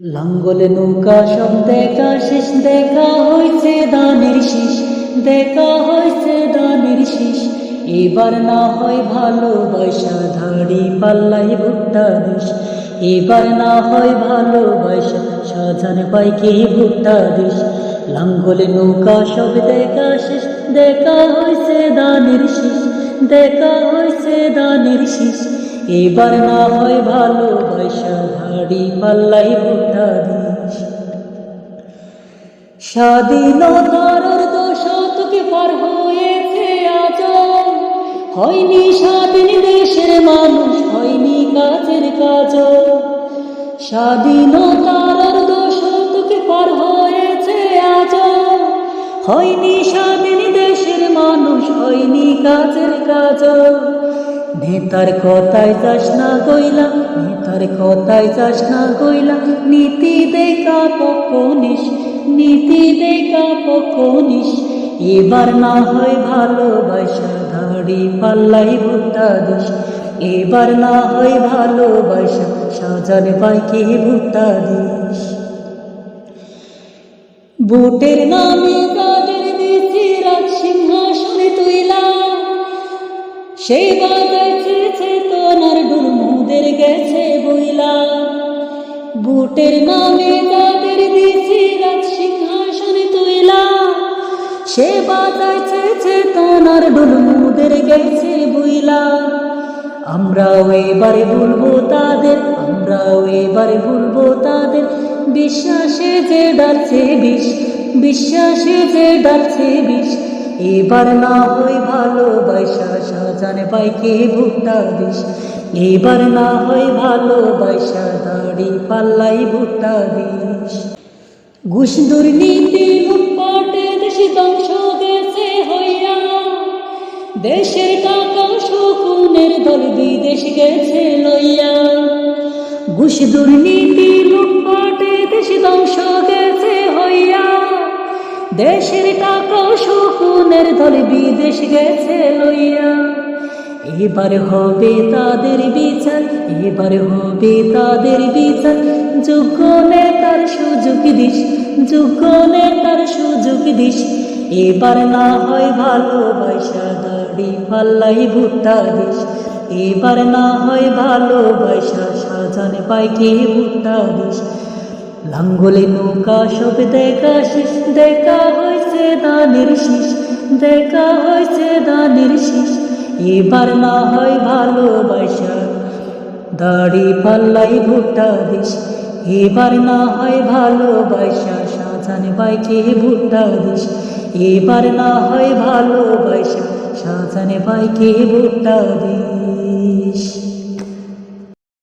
লাঙ্গলে নৌকা সব দেখা শেষ, দেখা হয়েছে দানের শীষ, দেখা হয়েছে দানের শীষ। এবার না হয় ভালোবাসা ধাড়ি পাল্লাই ভুট্টা দিস। এবার না হয় ভালোবাসা সাজান পাইকে ভুট্টা দিস। লাঙ্গলে নৌকা সব দেখা শেষ, দেখা হয়েছে দানের শীষ, দেখা হয়েছে দানের শীষ। এবার না হয় ভালোবাসা ধাড়ি পাল্লাই ভুট্টা দিস। স্বাধীনতার দশতকে পার হয়েছে আজ হয়নি স্বাধীন দেশের মানুষ, হয়নি কাজের কাজ স্বাধীনতার দশতকে পার হয়েছে আজ হয়নি স্বাধীন দেশের মানুষ, হয়নি কাজের কাজ নেতার কথায় যাস না গইলা? নেতার কথায় যাস না গইলা? নীতি দেখা পকনিস নীতি দেখা পকনিস এবার না হয় ভালোবাসা ধাড়ি পাল্লাই ভুট্টা দিস। এবার না হয় ভালোবাসা সাজান বাইকে ভুট্টা দিস। বুটের নামে তাদের দিছি রাজ সিংহাসনে তুইলা সেই বাজাইছে চেতনার ডুমুদের গেছে বইলা। বুটের নামে তাদের দিছি রাজ সিংহাসনে তুইলা। সে বাজাইছে চেতনার ডুমুদের গেছে বইলা। আমরাও এবারে ভুলবো তাদের, আমরাও এবারে ভুলবো তাদের। বিশ্বাসে যে ডাকছে বিষ, বিশ্বাসে যে ডাকছে বিষ এবার না হয় ভালোবাসা, সাজানে পাইকে ভুট্টা দিস এবার না হয় ভালোবাসা, দাড়ি পাল্লাই ভুট্টা দিস ঘুষ দুর্নীতি লুটপাটে দেশে ধ্বংস গেছে হইয়া। দেশের টাকা শকুনের দল বিদেশ গেছে লইয়া। ঘুষ দুর্নীতি লুটপাটে দেশে ধ্বংস গেছে হইয়া। দেশের টাকা শকুনের দল বিদেশ গেছে লইয়া। এবার হবে তাদের বিচার, এবার হবে তাদের বিচার। যোগ্য নেতার সুযোগ দিস যোগ্য নেতার সুযোগ দিস। এবার না হয় ভালোবাসা দাড়ি পাল্লাই ভুট্টা দিস। এবার না হয় ভালোবাসা সাজান পাইকে ভুট্টা দিস। লাঙ্গলে নৌকা সব দেখা শেষ, দেখা হয়েছে দানের শীষ। দেখা হয়েছে দানের শেষ। এবার না হয় ভালোবাসা। দাড়ি পাল্লাই ভুট্টা দিস। এবার না হয় ভালোবাসা। সাজান বাইকে ভুট্টা দিস। এবার না হয় ভালোবাসা। সাজান বাইকে ভুট্টা দিস।